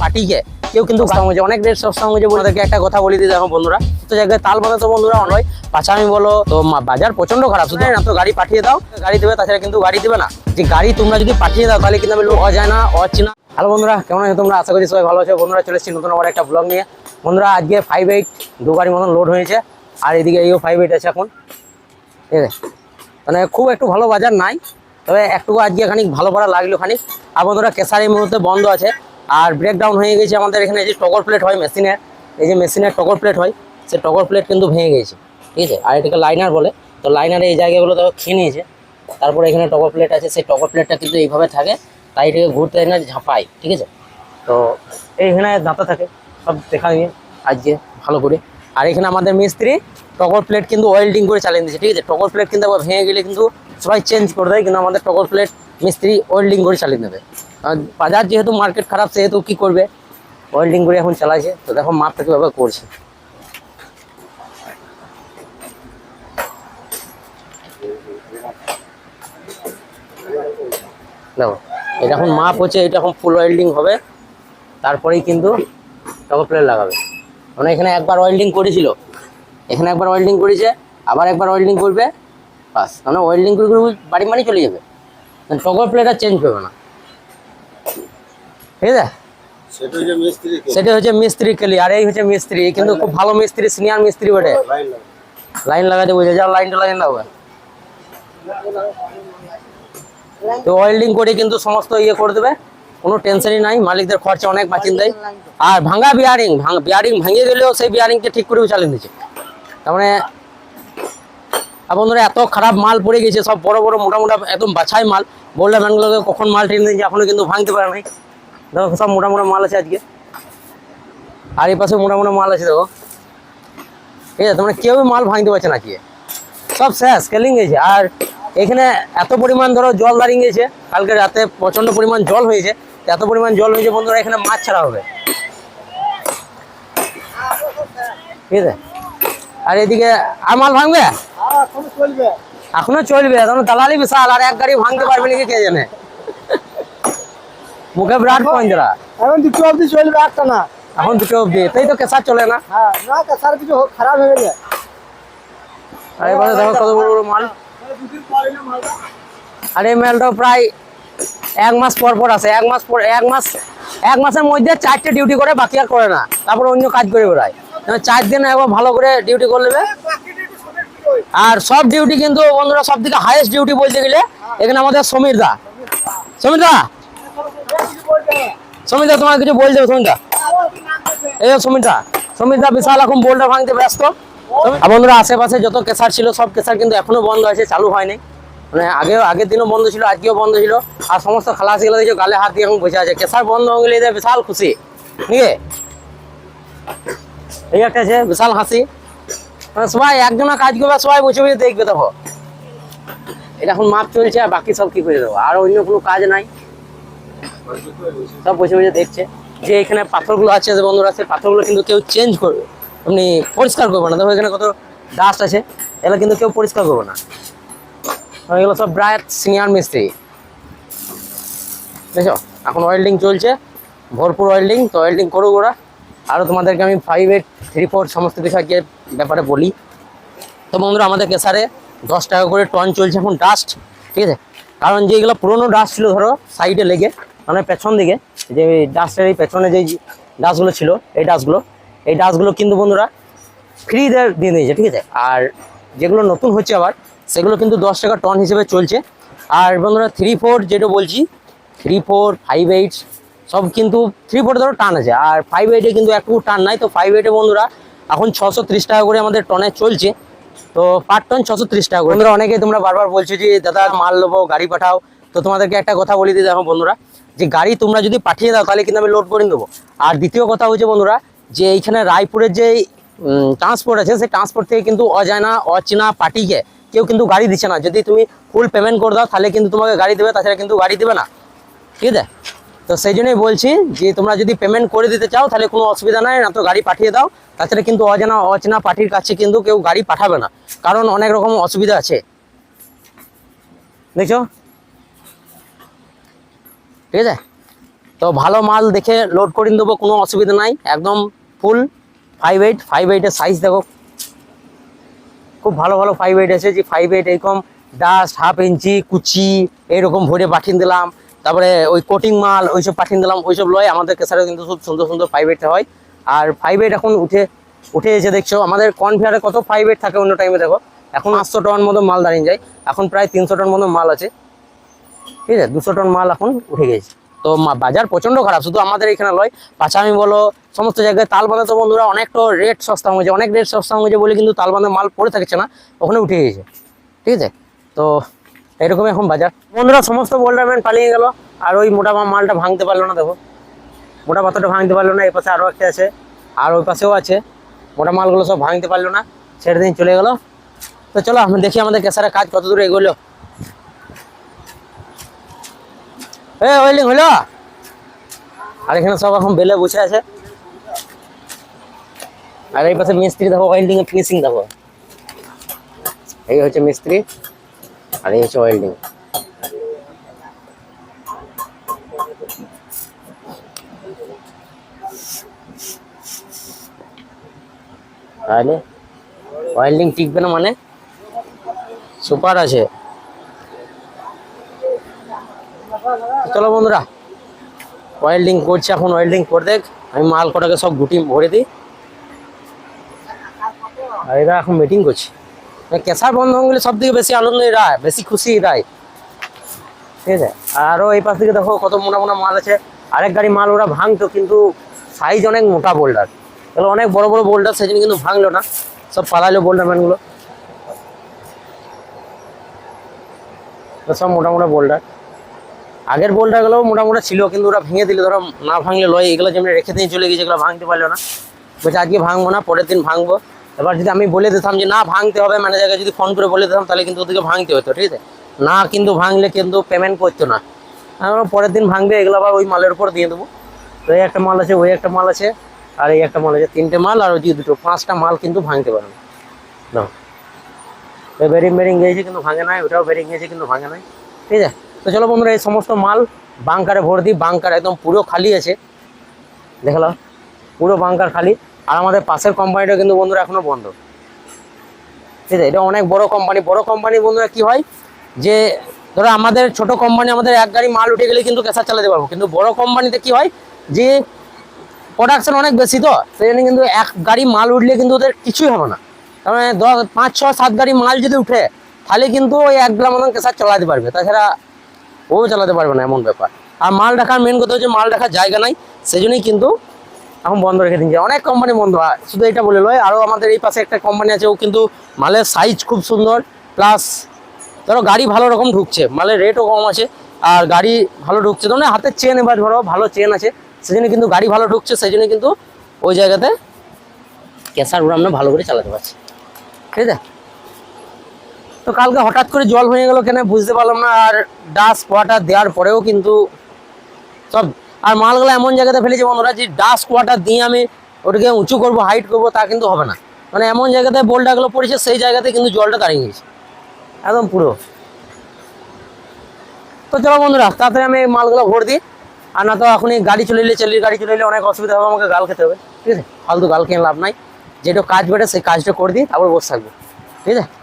পার্টিকে কেউ কিন্তু সঙ্গে অনেক রেট সব সঙ্গে বন্ধুদেরকে একটা কথা বলে দিই দেখো বন্ধুরা। তো জায়গায় তাল বাঁধা তো বন্ধুরা নয় পাঁচামি বলো তো বাজার প্রচণ্ড খারাপ শুধু না তো গাড়ি পাঠিয়ে দাও গাড়ি দেবে তাছাড়া কিন্তু গাড়ি দেবে না। যে গাড়ি তোমরা যদি পাঠিয়ে দাও তাহলে কিন্তু আমি লোক অজানা অচেনা। হ্যালো বন্ধুরা কেমন আছো তোমরা? আশা করি সবাই ভালো আছো। বন্ধুরা চলে এসেছি নতুন আবার একটা ব্লগ নিয়ে। বন্ধুরা আজকে ফাইভ এইট দু গাড়ি মতন লোড হয়েছে। আর এদিকে এইও ফাইভ এইট আছে এখন। ঠিক আছে? মানে খুব একটু ভালো বাজার নাই তবে একটু আজকে খানিক ভালো ভাড়া লাগল খানিক। আর বন্ধুরা কেসার এই মুহূর্তে বন্ধ আছে। আর ব্রেকডাউন হয়ে গেছে আমাদের এখানে যে টগর প্লেট হয় মেশিনের এই যে মেশিনের টগর প্লেট হয়, সে টগর প্লেট কিন্তু ভেঙে গেছে, ঠিক আছে? আর এটাকে লাইনার বলে। তো লাইনারে এই জায়গাগুলো তো খেয়ে নিয়েছে, তারপরে এখানে টগর প্লেট আছে, সেই টগর প্লেটটা কিন্তু এইভাবে থাকে, তাই এটাকে ঘুরতে না ঝাঁপায়, ঠিক আছে? তো এইখানে দাঁতা থাকে, সব দেখা নিয়ে আজকে ভালো করে। আর এখানে আমাদের মিস্ত্রি টগর প্লেট কিন্তু ওয়েল্ডিং করে চালিয়ে দিচ্ছে ঠিক আছে? টগর প্লেট কিন্তু আবার ভেঙে গেলে কিন্তু সবাই চেঞ্জ করে দেয়, কিন্তু আমাদের টগর প্লেট মিস্ত্রি ওয়েল্ডিং করে চালিয়ে দেবে বাজার যেহেতু মার্কেট খারাপ, সেহেতু কি করবে? ওয়েল্ডিং করে এখন চালাইছে। তো দেখো মাপটা কীভাবে করছে। দেখো, এটা এখন মাপ হচ্ছে, এটা এখন ফুল ওয়েল্ডিং হবে। তারপরেই কিন্তু টগর প্লেট লাগাবে। মানে এখানে একবার ওয়েল্ডিং করেছিল। এখানে একবার ওয়েল্ডিং করেছে, আবার একবার ওয়েল্ডিং করবে। বাস মানে ওয়েল্ডিং করে করে বাড়ি মানি চলে যাবে। টগর প্লেট আর চেঞ্জ করবে না। ঠিক আছে সেটা যে হচ্ছে মিস্ত্রি কেলি আর এই হচ্ছে মিস্ত্রি কিন্তু খুব ভালো মিস্ত্রি সিনিয়র মিস্ত্রি বটে। লাইন লাগাতে বুঝে যাও লাইনটা লাগিয়ে দাও তো ওয়েল্ডিং করে কিন্তু সমস্ত ইয়ে করে দেবে কোনো টেনশনই নাই মালিকদের খরচা অনেক বাঁচিয়ে দেয়। আর ভাঙা বিয়ারিং বিয়ারিং ভেঙে গেলেও সেই বিয়ারিংকে ঠিক করেও চালিয়ে দিচ্ছে তার মানে বন্ধুরা এত খারাপ মাল পড়ে গেছে সব বড় বড় মোটা মোটা একদম বাছাই মাল। বললে ম্যানগুলোকে কখন মাল টেনে দিয়েছে এখনও কিন্তু ভাঙতে পারে নাই। দেখো সব মোটা মোটা মাল আছে আজকে। আর এই পাশে মোটা মোটা মাল আছে দেখো। ঠিক আছে তোমরা কেউ মাল ভাঙতে পারছে না আজকে সব শেষ কেলিং গেছে আর এখানে এত পরিমাণ ধরো জল দাঁড়িয়ে গেছে। কালকে রাতে প্রচণ্ড পরিমাণ জল হয়েছে। এত পরিমাণ জল হয়েছে বন্ধুরা এখানে মাছ ছাড়া হবে। ঠিক আছে? আর এদিকে আর মাল ভাঙবে? চলবে। এখনও চলবে তখন দালালি বিশাল আর এক গাড়ি ভাঙতে পারবে নাকি কে জানে? মুখে বিরাট পয়েন্টরা এখন দুটো অবধি চলবে একটা না। এখন দুটো অবধি। তাই তো কেসার চলে না? হ্যাঁ না কাছার কিছু খারাপ হয়ে গেছে আর এবারে দেখো কত বড় বড় মাল। মালটা আর এই মালটাও প্রায় এক মাস পর পর আসে এক মাস পর এক মাস এক মাসের মধ্যে চারটে ডিউটি করে বাকি আর করে না। তারপর অন্য কাজ করে বেড়ায়। চার দিন একবার ভালো করে ডিউটি করে নেবে। আর সব ডিউটি কিন্তু বন্ধুরা সব থেকে হাইয়েস্ট ডিউটি বলতে গেলে এখানে আমাদের সমীর দা। সমীর দা সমীর দা তোমার কিছু সমীর দা এই সমিতা দা বিশাল এখন বোল্ডার ভাঙতে ব্যস্ত। বন্ধুরা আশেপাশে যত কেসার ছিল সব কেসার কিন্তু এখনও বন্ধ আছে চালু হয়নি। মানে আগেও আগের দিনও বন্ধ ছিল আজকেও বন্ধ ছিল। আর সমস্ত খালাসি গুলো দেখছ গালে হাত দিয়ে এখন বসে আছে। কেসার বন্ধ হয়ে গেলে বিশাল খুশি। ঠিক আছে এই একটা আছে বিশাল হাসি। মানে সবাই একজনা কাজ করবে সবাই বসে বসে দেখবে দেখো। এটা এখন মাপ চলছে আর বাকি সব কি করে দেবো? আর অন্য কোনো কাজ নাই। সব বসে বসে দেখছে। যে এখানে পাথরগুলো আছে যে বন্ধুরা, সেই পাথরগুলো কিন্তু কেউ চেঞ্জ করবে। এমনি পরিষ্কার করবে না। দেখো এখানে কত ডাস্ট আছে। এগুলো কিন্তু কেউ পরিষ্কার করবে না। এগুলো সব ব্রায়াত সিনিয়র মিস্ত্রি। বুঝছ এখন ওয়েল্ডিং চলছে। ভরপুর ওয়েল্ডিং তো ওয়েল্ডিং করুক ওরা। আরও তোমাদেরকে আমি ফাইভ এইট থ্রি ফোর সমস্ত আজকে ব্যাপারে বলি। তো বন্ধুরা, আমাদের কেসারে দশ টাকা করে টন চলছে এখন ডাস্ট ঠিক আছে? কারণ যেগুলো পুরোনো ডাস্ট ছিল, ধরো সাইডে লেগে। মানে পেছন দিকে যে ডাস্টের এই পেছনে যে ডাস্টগুলো ছিল, এই ডাস্টগুলো এই ডাস্টগুলো কিন্তু বন্ধুরা ফ্রি দিয়ে দিয়েছে, ঠিক আছে? আর যেগুলো নতুন হচ্ছে আবার, সেগুলো কিন্তু দশ টাকা টন হিসেবে চলছে। আর বন্ধুরা থ্রি ফোর যেটা বলছি থ্রি ফোর ফাইভ এইট সব কিন্তু থ্রি ফোর ধরো টান আছে। আর ফাইভ এইটে কিন্তু একটু টান নাই, তো ফাইভ এইটে বন্ধুরা এখন ছশো ত্রিশ টাকা করে আমাদের টনে চলছে। তো পার টন ছশো ত্রিশ টাকা করে। বন্ধুরা অনেকে তোমরা বারবার বলছো যে, দাদা, মাল নেব গাড়ি পাঠাও। তো তোমাদেরকে একটা কথা বলে দিই দেখো বন্ধুরা যে গাড়ি তোমরা যদি পাঠিয়ে দাও, তাহলে কিন্তু আমি লোড করে দেবো আর দ্বিতীয় কথা হচ্ছে বন্ধুরা, যে এইখানে রায়পুরের যে ট্রান্সপোর্ট আছে, সেই ট্রান্সপোর্ট থেকে কিন্তু অজানা, অচেনা পার্টিকে কেউ কিন্তু গাড়ি দিচ্ছে না। যদি তুমি ফুল পেমেন্ট করে দাও, তাহলে কিন্তু তোমাকে গাড়ি দেবে, তাছাড়া কিন্তু গাড়ি দেবে না। ঠিক আছে? তো সেই জন্যই বলছি যে, তোমরা যদি পেমেন্ট করে দিতে চাও, তাহলে কোনো অসুবিধা নাই, না তো গাড়ি পাঠিয়ে দাও। তাছাড়া কিন্তু অজানা, অচেনা পার্টির কাছে কিন্তু কেউ গাড়ি পাঠাবে না। কারণ অনেক রকম অসুবিধা আছে। দেখছ? ঠিক আছে? তো ভালো মাল দেখে লোড করে দেবো কোনো অসুবিধা নাই। একদম ফুল ফাইভ এইট ফাইভ এইটের সাইজ দেখো। খুব ভালো ভালো ফাইভ এইট যে ফাইভ এইট এরকম ডাস্ট হাফ ইঞ্চি, কুচি এইরকম ভরে পাঠিয়ে দিলাম। তারপরে ওই কোটিং মাল, ওইসব পাঠিয়ে দিলাম, ওইসব লয় আমাদের কেসারে কিন্তু খুব সুন্দর সুন্দর ফাইভ এইট হয়। আর ফাইভ এইট এখন উঠে উঠে এসে দেখছ, আমাদের কনফিয়ারে কত ফাইভ এইট থাকে অন্য টাইমে দেখো। এখন পাঁচশো টন মতো মাল দাঁড়িয়ে যায়। এখন প্রায় তিনশো টন মতো মাল আছে। ঠিক আছে? দুশো টন মাল এখন উঠে গেছে। তো বাজার প্রচণ্ড খারাপ। শুধু আমাদের এখানে নয় পাঁচামি বলো, সমস্ত জায়গায় তালবাঁধা তো বন্ধুরা অনেকটা রেট সস্তা হয়েছে অনেক রেট সস্তা হয়েছে বলে কিন্তু তালবাঁধা মাল পড়ে থাকছে না, ওখানে উঠে গেছে। ঠিক আছে? তো এরকম এখন বাজার। বন্ধুরা, সমস্ত বোল্ডারম্যান পালিয়ে গেল, আর ওই মোটা মালটা ভাঙতে পারল না, দেখো। মোটা পাথরটা ভাঙতে পারল না এই পাশে আরও একটা আছে, আর ওই পাশেও আছে। মোটা মালগুলো সব ভাঙতে পারল না, ছেড়ে দিন চলে গেল। তো চলো আমি দেখি আমাদের কেসারের কাজ কত দূর এগোলো। এ ওয়েল্ডিং হলো। আর এখানে সব এখন বেলে বসে আছে। আর এই পাশে মিস্ত্রি দেখো ওয়েল্ডিং এর ফিনিশিং দেখো। এই হচ্ছে মিস্ত্রি, আর এই হচ্ছে ওয়েল্ডিং। তাহলে, ওয়েল্ডিং টিকবে না মানে? সুপার আছে। চলো বন্ধুরা ওয়েল্ডিং করছে এখন ওয়েল্ডিং করে দেখ, আমি মাল কটাকে সব গুটি ভরে দিই। আর এরা এখন মিটিং করছি। করছে কেসার বন্ধনগুলি সব থেকে বেশি আনন্দ এরাই বেশি খুশি এরাই। ঠিক আছে? আরও এই পাশ থেকে দেখো কত মোটা মোটা মাল আছে। আরেক গাড়ি মাল ওরা ভাঙতো, কিন্তু সাইজ অনেক মোটা বোল্ডার তাহলে অনেক বড় বড় বোল্ডার সেই জন্য কিন্তু ভাঙলো না। সব পালাইলো বোল্ডার ম্যানগুলো সব মোটা মোটা বোল্ডার আগের বোল্ডারগুলো মোটামুটি ছিল, কিন্তু ওরা ভেঙে দিলে, ধরো না ভাঙলে লয়, এগুলো যেমনি রেখে দিয়ে চলে গেছে এগুলো ভাঙতে পারল না। বলছে, আজকে ভাঙবো না, পরের দিন ভাঙবো। এবার যদি আমি বলে দিতাম যে, না, ভাঙতে হবে। ম্যানেজারকে যদি ফোন করে বলে দিতাম, তাহলে কিন্তু ওদেরকে ভাঙতে হতো, ঠিক আছে? না, কিন্তু ভাঙলে কিন্তু পেমেন্ট করতো না। পরের দিন ভাঙবে, এগুলো আবার ওই মালের উপর দিয়ে দেবো। তো এই একটা মাল আছে, ওই একটা মাল আছে, আর এই একটা মাল আছে, তিনটে মাল, আর ওই দুটো, পাঁচটা মাল কিন্তু ভাঙতে পারে না। না বেরিং বেরিং গিয়েছে, কিন্তু ভাঙে নাই, ওটাও বেরিং গিয়েছে, কিন্তু ভাঙে নাই, ঠিক আছে? তো চলো বন্ধুরা, এই সমস্ত মাল বাংকারে ভরে দিই। বাংকার একদম পুরো খালি আছে। দেখলাম পুরো বাংকার খালি। আর আমাদের পাশের কোম্পানিটা কিন্তু বন্ধুরা এখনও বন্ধ। ঠিক আছে, এটা অনেক বড় কোম্পানি বড় কোম্পানি বন্ধুরা কি হয় যে, ধরো আমাদের ছোট কোম্পানি আমাদের এক গাড়ি মাল উঠে গেলে কিন্তু ক্যাসার চালাতে পারব। কিন্তু বড় কোম্পানিতে কি হয় যে প্রোডাকশন অনেক বেশি তো, সেই জন্য কিন্তু এক গাড়ি মাল উঠলে কিন্তু ওদের কিছুই হবে না। তার মানে দশ, পাঁচ, ছ, সাত গাড়ি মাল যদি উঠে, তাহলে কিন্তু ওই এক গ্রাম মতন কেসার চালাতে পারবে। তাছাড়া ও চালাতে পারবে না, এমন ব্যাপার। আর মাল রাখার মেন কথা হচ্ছে মাল রাখার জায়গা নাই সেই জন্যই কিন্তু এখন বন্ধ রেখে দিচ্ছে অনেক কোম্পানি বন্ধ হয় শুধু এটা বলে লয় আরও আমাদের এই পাশে একটা কোম্পানি আছে, ও কিন্তু মালের সাইজ খুব সুন্দর প্লাস ধরো গাড়ি ভালো রকম ঢুকছে, মালের রেটও কম আছে, আর গাড়ি ভালো ঢুকছে ধরো না হাতের চেন এবার ধরো ভালো চেন আছে সেই জন্য কিন্তু গাড়ি ভালো ঢুকছে সেই জন্য কিন্তু ওই জায়গাতে ক্যাশার উড়ে আমরা ভালো করে চালাতে পারছি। ঠিক আছে? তো কালকে হঠাৎ করে জল হয়ে গেল কেন বুঝতে পারলাম না, আর ডাস্ট ওয়াটার দেওয়ার পরেও কিন্তু সব, আর মালগুলো এমন জায়গাতে ফেলেছে বন্ধুরা যে ডাস্ট ওয়াটার দিয়ে আমি ওটাকে উঁচু করব হাইট করব, তা কিন্তু হবে না। মানে এমন জায়গাতে বোল্ডাগুলো পড়েছে, সেই জায়গাতে কিন্তু জলটা দাঁড়িয়ে গেছে। একদম পুরো। তো চলো বন্ধুরা, তাড়াতাড়ি আমি মালগুলো ভর দিই। আর না তো এখন গাড়ি চলে এলে চালিয়ে গাড়ি চলে এলে অনেক অসুবিধা হবে, আমাকে গাল খেতে হবে। ঠিক আছে? ফালতু গাল খেয়ে লাভ নাই। যেটা কাজ বেটে সেই কাজটা করে দিই, তারপর বসে থাকব। ঠিক আছে?